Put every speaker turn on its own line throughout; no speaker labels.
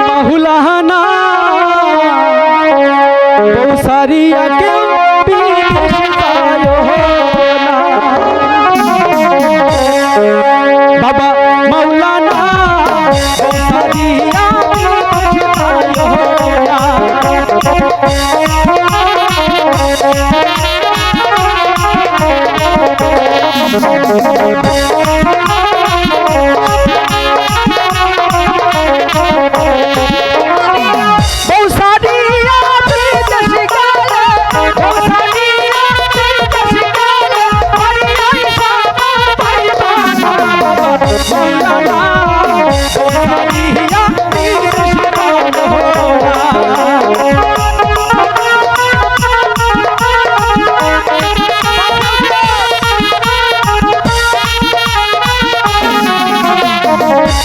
মাহুলানা বৌসারিয়া কে বিদেশ যায় না বাবা মাওলানা বৌসারিয়া বিদেশ যায়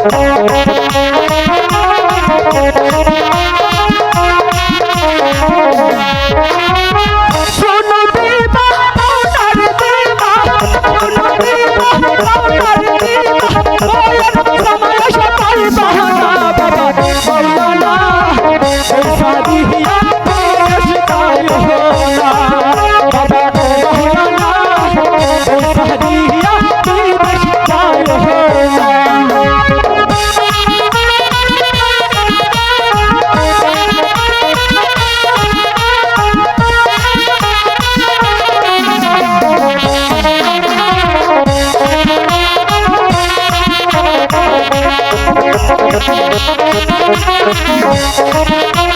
Thank you. Thank you.